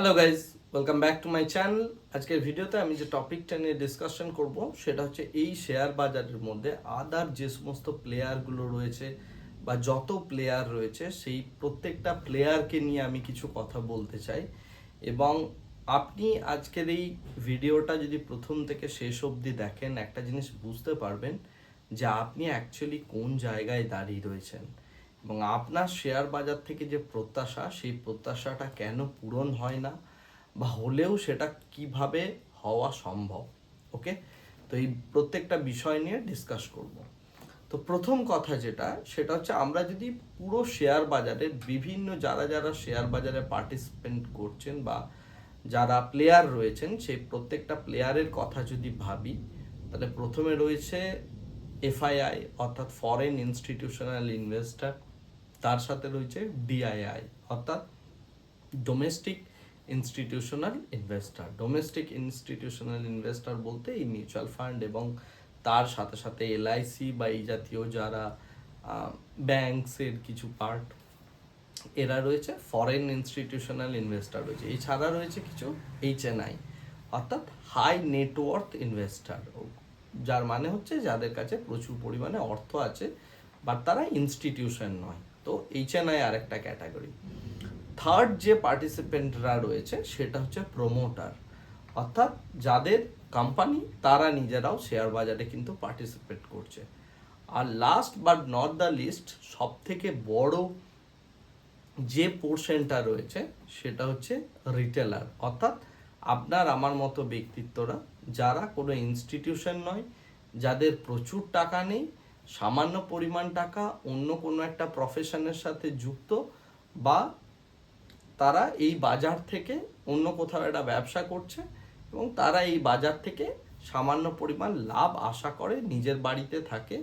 Hello guys welcome back to my channel আজকের ভিডিওতে আমি যে টপিকটা নিয়ে ডিসকাশন করব, সেটা হচ্ছে এই শেয়ার বাজারের মধ্যে আদার যে সমস্ত প্লেয়ারগুলো রয়েছে বা যত প্লেয়ার রয়েছে, সেই প্রত্যেকটা প্লেয়ারকে নিয়ে আমি কিছু কথা বলতে চাই। এবং আপনি আজকের এই ভিডিওটা যদি প্রথম থেকে শেষ অবধি দেখেন, একটা জিনিস বুঝতে পারবেন যে আপনি অ্যাকচুয়ালি কোন জায়গায় দাঁড়িয়ে রয়েছেন। এবং আপনার শেয়ার বাজার থেকে যে প্রত্যাশা, সেই প্রত্যাশাটা কেন পূরণ হয় না বা হলেও সেটা কীভাবে হওয়া সম্ভব? ওকে তো এই প্রত্যেকটা বিষয় নিয়ে ডিসকাস করব। তো প্রথম কথা যেটা, সেটা হচ্ছে আমরা যদি পুরো শেয়ার বাজারের বিভিন্ন যারা যারা শেয়ার বাজারে পার্টিসিপেন্ট করছেন বা যারা প্লেয়ার রয়েছেন, সেই প্রত্যেকটা প্লেয়ারের কথা যদি ভাবি, তাহলে প্রথমে রয়েছে এফআইআই অর্থাৎ ফরেন ইনস্টিটিউশনাল ইনভেস্টর তার সাথে রয়েছে ডিআইআই অর্থাৎ domestic institutional investor domestic institutional investor বলতে এই মিউচুয়াল ফান্ড এবং তার সাথে সাথে এলআইসি বা এই জাতীয় যারা ব্যাংকসের কিছু পার্ট এরা রয়েছে ফরেন ইনস্টিটিউশনাল ইনভেস্টর রয়েছে। এছাড়া রয়েছে কিছু এইচএনআই অর্থাৎ হাই নেটওয়ার্থ ইনভেস্টর যার মানে হচ্ছে যাদের কাছে প্রচুর পরিমাণে অর্থ আছে বাট তারা ইনস্টিটিউশন নয়। তো এইচএনআই আর একটা ক্যাটাগরি। থার্ড যে পার্টিসিপেন্টরা রয়েছে, সেটা হচ্ছে প্রমোটার অর্থাৎ যাদের কোম্পানি তারা নিজেরাও শেয়ার বাজারে কিন্তু পার্টিসিপেট করছে। আর last but not the least সব থেকে বড় যে পোর্শনটা রয়েছে, সেটা হচ্ছে রিটেলার অর্থাৎ আপনার, আমার মতো ব্যক্তিত্বরা, যারা কোনো ইনস্টিটিউশন নয়, যাদের প্রচুর টাকা নেই সামান্য পরিমাণ টাকা অন্য কোনো একটা প্রফেশনের সাথে যুক্ত বা তারা এই বাজার থেকে অন্য কোথাও একটা ব্যবসা করছে এবং তারা এই বাজার থেকে সামান্য পরিমাণ লাভ আশা করে নিজের বাড়িতে থাকে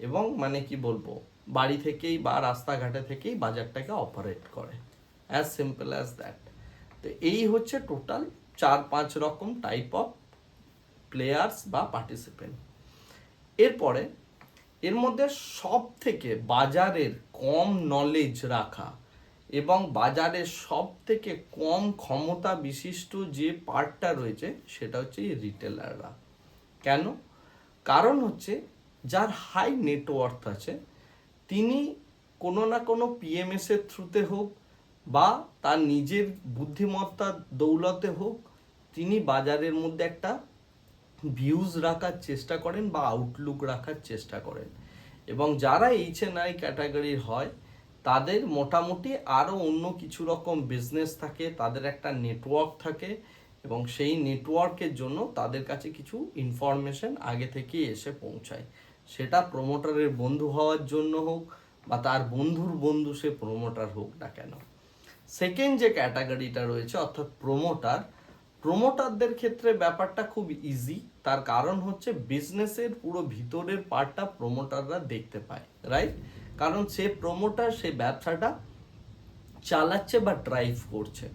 এবং মানে কি বলব, বাড়ি থেকেই বা রাস্তাঘাটে থেকেই বাজারটাকে অপারেট করে। অ্যাজ সিম্পল অ্যাজ দ্যাট তো এই হচ্ছে টোটাল চার পাঁচ রকম টাইপ অফ প্লেয়ার্স বা পার্টিসিপেন্ট এরপরে এর মধ্যে সব থেকে বাজারের কম নলেজ রাখা এবং বাজারের সব থেকে কম ক্ষমতা বিশিষ্ট যে পার্টটা রয়েছে, সেটা হচ্ছে এই রিটেলাররা কেন? কারণ হচ্ছে যার হাই নেটওয়ার্থ আছে, তিনি কোনো না কোনো পিএমএস এর থ্রুতে হোক বা তার নিজের বুদ্ধিমত্তার দৌলতে হোক, তিনি বাজারের মধ্যে একটা ভিউজ রাখার চেষ্টা করেন বা আউটলুক রাখার চেষ্টা করেন। এবং যারা এইচএনআই ক্যাটাগরির হয়, তাদের মোটামুটি আরও অন্য কিছু রকম বিজনেস থাকে, তাদের একটা নেটওয়ার্ক থাকে এবং সেই নেটওয়ার্কের জন্য তাদের কাছে কিছু ইনফরমেশন আগে থেকেই এসে পৌঁছায়। সেটা প্রমোটারের বন্ধু হওয়ার জন্য হোক বা তার বন্ধুর বন্ধু সে প্রমোটার হোক না কেন। সেকেন্ড যে ক্যাটাগরিটা রয়েছে, অর্থাৎ প্রমোটার প্রমোটারদের ক্ষেত্রে ব্যাপারটা খুব ইজি তার কারণ হচ্ছে বিজনেসের পুরো ভিতরের পার্টটা প্রমোটাররা দেখতে পায় রাইট কারণ সে প্রমোটার সে ব্যবসাটা চালাচ্ছে বা ড্রাইভ করছে।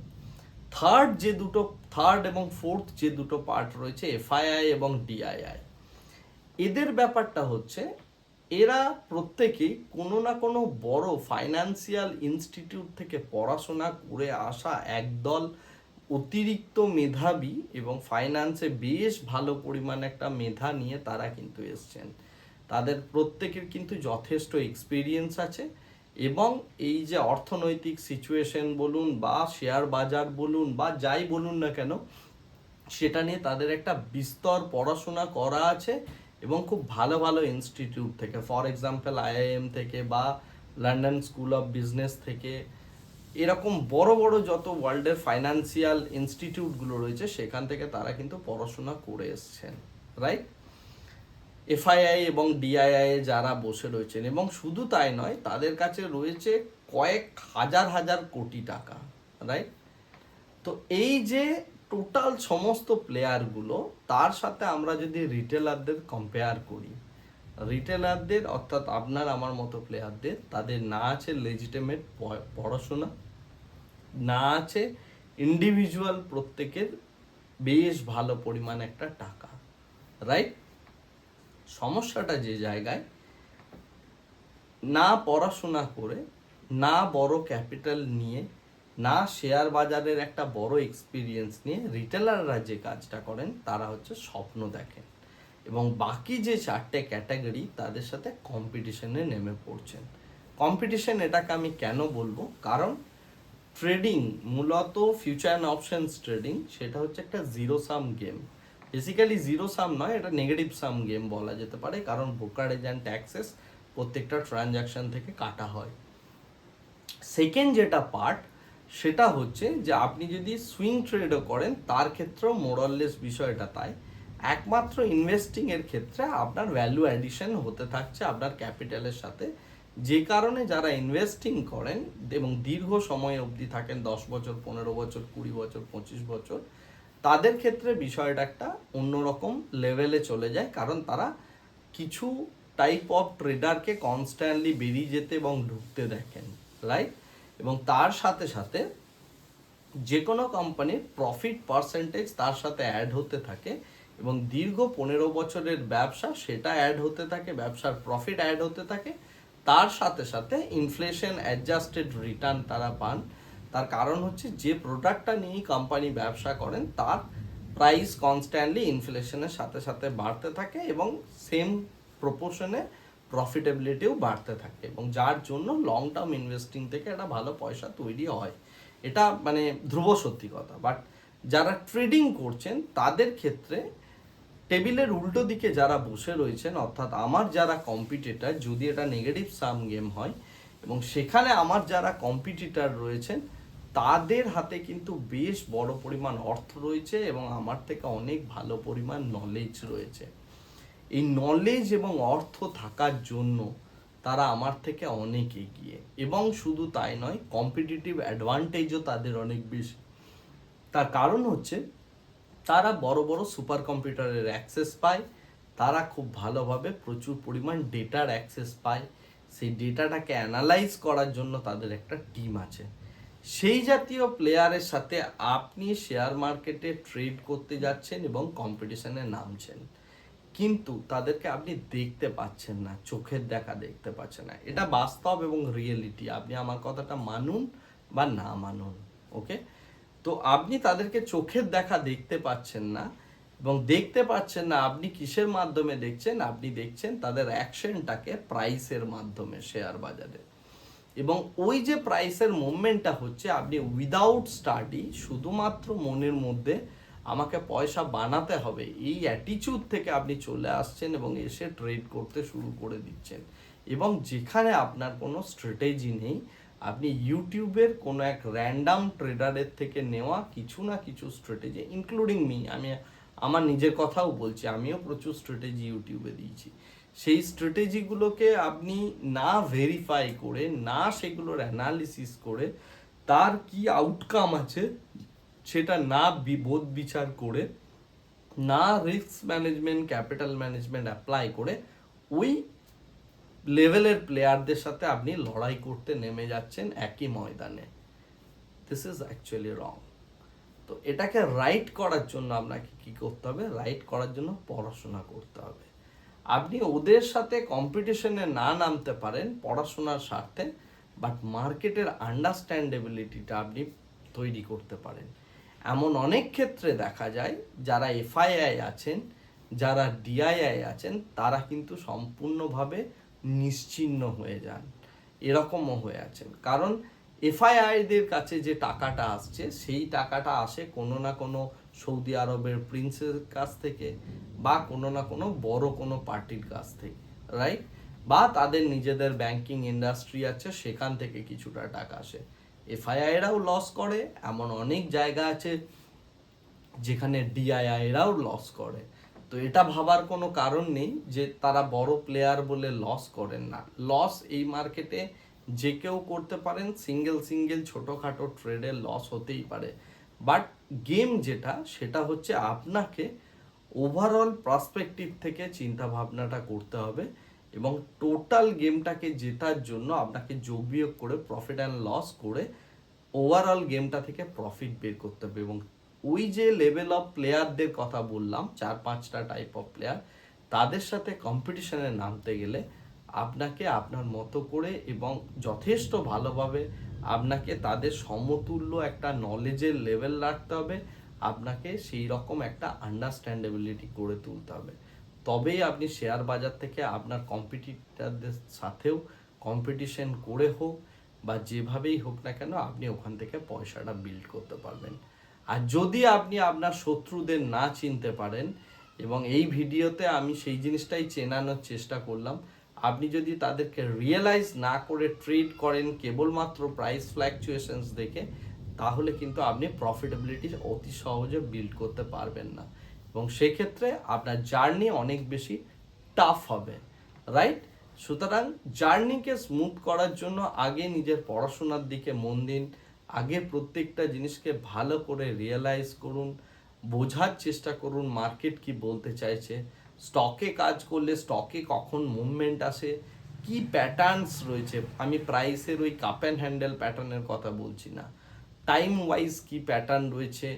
থার্ড যে দুটো থার্ড এবং ফোর্থ যে দুটো পার্ট রয়েছে এফআইআই এবং ডিআইআই এদের ব্যাপারটা হচ্ছে, এরা প্রত্যেকেই কোনো না কোনো বড় ফাইন্যান্সিয়াল ইনস্টিটিউট থেকে পড়াশোনা করে আসা একদল অতিরিক্ত মেধাবী এবং ফাইন্যান্সে বেশ ভালো পরিমাণ একটা মেধা নিয়ে তারা কিন্তু এসছেন। তাদের প্রত্যেকের কিন্তু যথেষ্ট এক্সপিরিয়েন্স আছে এবং এই যে অর্থনৈতিক সিচুয়েশন বলুন বা শেয়ার বাজার বলুন বা যাই বলুন না কেন, সেটা নিয়ে তাদের একটা বিস্তর পড়াশোনা করা আছে এবং খুব ভালো ভালো ইনস্টিটিউট থেকে ফর এক্সাম্পল আইআইএম থেকে বা লন্ডন স্কুল অফ বিজনেস থেকে এরকম বড় বড় যত ওয়ার্ল্ডের ফাইন্যান্সিয়াল ইনস্টিটিউটগুলো রয়েছে, সেখান থেকে তারা কিন্তু পড়াশোনা করে এসছেন রাইট এফআইআই এবং ডিআইআই যারা বসে রয়েছেন, এবং শুধু তাই নয়, তাদের কাছে রয়েছে কয়েক হাজার হাজার কোটি টাকা রাইট তো এই যে টোটাল সমস্ত প্লেয়ারগুলো তার সাথে আমরা যদি রিটেলারদের কম্পেয়ার করি রিটেলারদের, অর্থাৎ আপনার, আমার মতো প্লেয়ারদের তাদের না আছে লেজিটেমেট পড়াশোনা, না আছে ইন্ডিভিজুয়াল প্রত্যেকের বেশ ভালো পরিমাণ একটা টাকা রাইট সমস্যাটা যে জায়গায়, না পড়াশোনা করে, না বড় ক্যাপিটাল নিয়ে, না শেয়ার বাজারের একটা বড় এক্সপিরিয়েন্স নিয়ে রিটেলাররা যে কাজটা করেন, তারা হচ্ছে স্বপ্ন দেখেন। এবং বাকি যে চারটে ক্যাটাগরি তাদের সাথে কম্পিটিশনে নেমে পড়ছেন। কম্পিটিশন এটাকে আমি কেন বলব? কারণ ট্রেডিং মূলত ফিউচার অ্যান্ড অপশনস ট্রেডিং সেটা হচ্ছে একটা zero sum game basically zero sum নয়, এটা নেগেটিভ সাম গেম বলা যেতে পারে, কারণ ব্রোকারেজ অ্যান্ড ট্যাক্সেস প্রত্যেকটা ট্রানজাকশন থেকে কাটা হয়। সেকেন্ড যেটা পার্ট সেটা হচ্ছে যে আপনি যদি সুইং ট্রেডও করেন, তার ক্ষেত্রেও মোরাললেস বিষয়টা তাই। একমাত্র ইনভেস্টিং এর ক্ষেত্রে আপনার ভ্যালু অ্যাডিশন হতে থাকছে আপনার ক্যাপিটালের সাথে। যে কারণে যারা ইনভেস্টিং করেন এবং দীর্ঘ সময় অবধি থাকেন, দশ বছর, পনেরো বছর, কুড়ি বছর, পঁচিশ বছর, তাদের ক্ষেত্রে বিষয়টা একটা অন্যরকম লেভেলে চলে যায়। কারণ তারা কিছু টাইপ অফ ট্রেডারকে কনস্ট্যান্টলি বেরিয়ে যেতে এবং ঢুকতে দেখেন রাইট এবং তার সাথে সাথে যে কোনো কোম্পানির প্রফিট পার্সেন্টেজ তার সাথে অ্যাড হতে থাকে। এবং দীর্ঘ পনেরো বছরের ব্যবসা সেটা অ্যাড হতে থাকে, ব্যবসার প্রফিট অ্যাড হতে থাকে। তার সাথে সাথে ইনফ্লেশন অ্যাডজাস্টেড রিটার্ন তারা পান। তার কারণ হচ্ছে যে প্রোডাক্টটা নিয়েই কোম্পানি ব্যবসা করেন, তার প্রাইস কনস্ট্যান্টলি ইনফ্লেশনের সাথে সাথে বাড়তে থাকে এবং সেম প্রপোর্শনে প্রফিটেবিলিটিও বাড়তে থাকে এবং যার জন্য লং টার্ম ইনভেস্টিং থেকে একটা ভালো পয়সা তৈরি হয়। এটা মানে ধ্রুব সত্যি কথা। বাট যারা ট্রেডিং করছেন, তাদের ক্ষেত্রে টেবিলের উল্টো দিকে যারা বসে রয়েছেন, অর্থাৎ আমার যারা কম্পিটিটার যদি এটা নেগেটিভ সাম গেম হয়, এবং সেখানে আমার যারা কম্পিটিটার রয়েছেন, তাদের হাতে কিন্তু বেশ বড় পরিমাণ অর্থ রয়েছে এবং আমার থেকে অনেক ভালো পরিমাণ নলেজ রয়েছে। এই নলেজ এবং অর্থ থাকার জন্য তারা আমার থেকে অনেক এগিয়ে, এবং শুধু তাই নয় কম্পিটিটিভ অ্যাডভান্টেজও তাদের অনেক বেশি। তার কারণ হচ্ছে তারা বড় বড় সুপার কম্পিউটারের অ্যাক্সেস পায়, তারা খুব ভালোভাবে প্রচুর পরিমাণ ডেটার অ্যাক্সেস পায়। সেই ডেটাটাকে অ্যানালাইজ করার জন্য তাদের একটা টিম আছে। সেই জাতীয় প্লেয়ারের সাথে আপনি শেয়ার মার্কেটে ট্রেড করতে যাচ্ছেন এবং কম্পিটিশনে নামছেন। কিন্তু তাদেরকে আপনি দেখতে পাচ্ছেন না, চোখের দেখা দেখতে পাচ্ছেন না। এটা বাস্তব এবং রিয়েলিটি আপনি আমার কথাটা মানুন বা না মানুন ওকে তো আপনি তাদেরকে চোখের দেখা দেখতে পাচ্ছেন না এবং দেখতে পাচ্ছেন না আপনি কিসের মাধ্যমে দেখছেন? আপনি দেখছেন তাদের অ্যাকশনটাকে প্রাইসের মাধ্যমে শেয়ার বাজারে। এবং ওই যে প্রাইসের মুভমেন্টটা হচ্ছে, আপনি উইদাউট স্টাডি শুধুমাত্র মনের মধ্যে আমাকে পয়সা বানাতে হবে, এই অ্যাটিচিউড থেকে আপনি চলে আসছেন এবং এসে ট্রেড করতে শুরু করে দিচ্ছেন। এবং যেখানে আপনার কোনো স্ট্র্যাটেজি নেই আপনি ইউটিউবের কোনো এক র্যান্ডাম ট্রেডারের থেকে নেওয়া কিছু না কিছু স্ট্র্যাটেজি ইনক্লুডিং মি আমি, আমার নিজের কথাও বলছি, আমিও প্রচুর স্ট্র্যাটেজি ইউটিউবে দিয়েছি। সেই স্ট্র্যাটেজিগুলোকে আপনি না ভেরিফাই করে, না সেগুলোর অ্যানালিসিস করে, তার কি আউটকাম আছে সেটা না বিবোধ বিচার করে, না risk management capital management apply করে, ওই লেভেলের প্লেয়ারদের সাথে আপনি লড়াই করতে নেমে যাচ্ছেন একই ময়দানে। দিস ইজ অ্যাকচুয়ালি রং তো এটাকে রাইট করার জন্য আপনাকে কি করতে হবে? রাইট করার জন্য পড়াশোনা করতে হবে। আপনি ওদের সাথে কম্পিটিশনে না নামতে পারেন পড়াশোনার স্বার্থে বাট মার্কেটের আন্ডারস্ট্যান্ডেবিলিটিটা আপনি তৈরি করতে পারেন। এমন অনেক ক্ষেত্রে দেখা যায়, যারা এফআইআই আছেন, যারা ডিআইআই আছেন, তারা কিন্তু সম্পূর্ণভাবে নিশ্চিহ্ন হয়ে যান। এরকমও হয়ে আছেন কারণ এফআইআইদের কাছে যে টাকাটা আসছে, সেই টাকাটা আসে কোনো না কোনো সৌদি আরবের প্রিন্সের কাছ থেকে বা কোনো না কোনো বড় কোনো পার্টির কাছ থেকে রাইট বা তাদের নিজেদের ব্যাংকিং ইন্ডাস্ট্রি আছে, সেখান থেকে কিছুটা টাকা আসে। এফআইআইরাও লস করে, এমন অনেক জায়গা আছে যেখানে ডিআইআইরাও লস করে। তো এটা ভাবার কোনো কারণ নেই যে তারা বড় প্লেয়ার বলে লস করেন না। লস এই মার্কেটে যে কেউ করতে পারেন সিঙ্গেল সিঙ্গেল ছোটোখাটো ট্রেডে লস হতেই পারে। বাট গেম যেটা, সেটা হচ্ছে আপনাকে ওভারঅল পার্সপেক্টিভ থেকে চিন্তা ভাবনাটা করতে হবে এবং টোটাল গেমটাকে জেতার জন্য আপনাকে যোগ বিয়োগ করে প্রফিট অ্যান্ড লস করে ওভারঅল গেমটা থেকে প্রফিট বের করতে হবে এবং ওই যে লেভেল অফ প্লেয়ারদের কথা বললাম, চার পাঁচটা টাইপ অফ প্লেয়ার তাদের সাথে কম্পিটিশনে নামতে গেলে আপনাকে আপনার মতো করে এবং যথেষ্ট ভালোভাবে আপনাকে তাদের সমতুল্য একটা নলেজের লেভেল রাখতে হবে, আপনাকে সেই রকম একটা আন্ডারস্ট্যান্ডেবিলিটি করে তুলতে হবে। তবেই আপনি শেয়ার বাজার থেকে আপনার কম্পিটিটারদের সাথেও কম্পিটিশন করে হোক বা যেভাবেই হোক না কেন, আপনি ওখান থেকে পয়সাটা বিল্ড করতে পারবেন। আর যদি আপনি আপনার শত্রুদের না চিনতে পারেন এবং এই ভিডিওতে আমি সেই জিনিসটাই চেনানোর চেষ্টা করলাম, আপনি যদি তাদেরকে রিয়েলাইজ না করে ট্রেড করেন কেবলমাত্র প্রাইস ফ্ল্যাকচুয়েশনস দেখে, তাহলে কিন্তু আপনি প্রফিটেবিলিটি অতি সহজে বিল্ড করতে পারবেন না। এবং সেক্ষেত্রে আপনার জার্নি অনেক বেশি টাফ হবে রাইট সুতরাং জার্নিকে স্মুথ করার জন্য আগে নিজের পড়াশোনার দিকে মন দিন আগে প্রত্যেকটা জিনিসকে ভালো করে রিয়েলাইজ করুন, বোঝার চেষ্টা করুন মার্কেট কি বলতে চাইছে স্টকে কাজ করলে স্টকে কখন মুভমেন্ট আসে, কি প্যাটার্নস রয়েছে, আমি প্রাইসের ওই কাপ অ্যান্ড হ্যান্ডেল প্যাটার্নের কথা বলছি না। টাইম ওয়াইজ কি প্যাটার্ন রয়েছে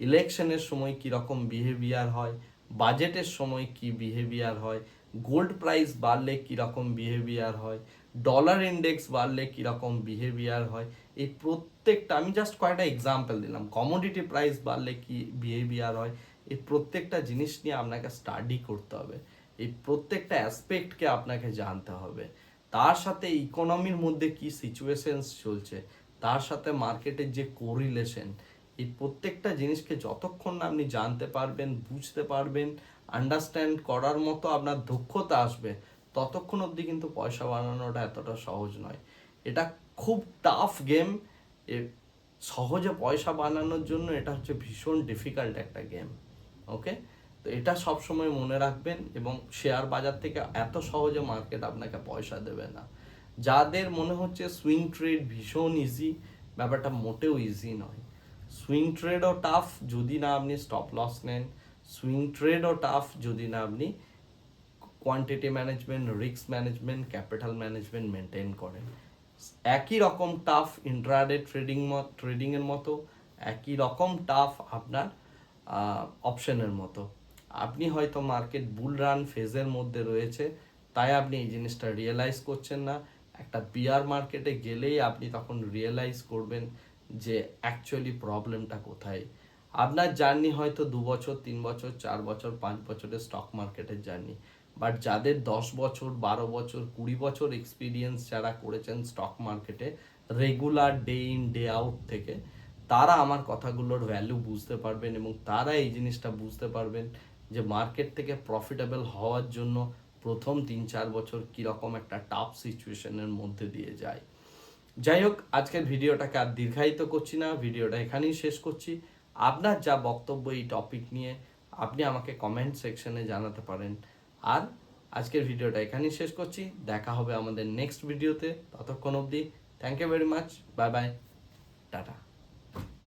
ইলেকশনের সময় কি রকম বিহেভিয়ার হয় বাজেটের সময় কি বিহেভিয়ার হয় গোল্ড প্রাইস বাড়লে কীরকম বিহেভিয়ার হয় ডলার ইন্ডেক্স বাড়লে কীরকম বিহেভিয়ার হয়, এই প্রত্যেকটা, আমি জাস্ট কয়েকটা এক্সাম্পল দিলাম কমোডিটি প্রাইস বাড়লে কি বিহেভিয়ার হয়, এই প্রত্যেকটা জিনিস নিয়ে আপনাকে স্টাডি করতে হবে, এই প্রত্যেকটা অ্যাসপেক্টকে আপনাকে জানতে হবে, তার সাথে ইকোনমির মধ্যে কি সিচুয়েশনস চলছে, তার সাথে মার্কেটের যে কোরিলেশন এই প্রত্যেকটা জিনিসকে যতক্ষণ না আপনি জানতে পারবেন, বুঝতে পারবেন আন্ডারস্ট্যান্ড করার মতো আপনার দক্ষতা আসবে, ততক্ষণ অবধি কিন্তু পয়সা বানানোটা এতটা সহজ নয়। এটা খুব টাফ গেম সহজে পয়সা বানানোর জন্য এটা হচ্ছে ভীষণ ডিফিকাল্ট একটা গেম ওকে তো এটা সব সময় মনে রাখবেন এবং শেয়ার বাজার থেকে এত সহজে মার্কেট আপনাকে পয়সা দেবে না। যাদের মনে হচ্ছে সুইং ট্রেড ভীষণ ইজি ব্যাপারটা মোটেও ইজি নয়। সুইং ট্রেডও টাফ যদি না আপনি স্টপ লস নেন সুইং ট্রেডও টাফ যদি না আপনি quantity management risk management capital management maintain করেন। একই রকম টাফ ইন্ট্রাডে ট্রেডিং ট্রেডিংয়ের মতো, একই রকম টাফ আপনার অপশনের মতো। আপনি হয়তো মার্কেট বুল রান ফেজের মধ্যে রয়েছে, তাই আপনি এই জিনিসটা রিয়েলাইজ করছেন না। একটা বিয়ার মার্কেটে গেলেই আপনি তখন রিয়েলাইজ করবেন যে অ্যাকচুয়ালি প্রবলেমটা কোথায়। আপনার জার্নি হয়তো দু বছর, তিন বছর, চার বছর, পাঁচ বছরের স্টক মার্কেটের জার্নি। বাট যাদের দশ বছর, বারো বছর, কুড়ি বছর এক্সপিরিয়েন্স যারা করেছেন স্টক মার্কেটে regular day in day out থেকে, তারা আমার কথাগুলোর ভ্যালু বুঝতে পারবেন এবং তারা এই জিনিসটা বুঝতে পারবেন যে মার্কেট থেকে প্রফিটেবল হওয়ার জন্য প্রথম তিন, চার বছর কীরকম একটা টাফ সিচুয়েশনের মধ্যে দিয়ে যায়। যাই হোক, আজকের ভিডিওটাকে আর দীর্ঘায়িত করছি না, ভিডিওটা এখানেই শেষ করছি। আপনার যা বক্তব্য এই টপিক নিয়ে, আপনি আমাকে কমেন্ট সেকশনে জানাতে পারেন। আর আজকের ভিডিওটা এখানেই শেষ করছি। দেখা হবে আমাদের নেক্সট ভিডিওতে ততক্ষণ অবধি thank you very much bye bye tata.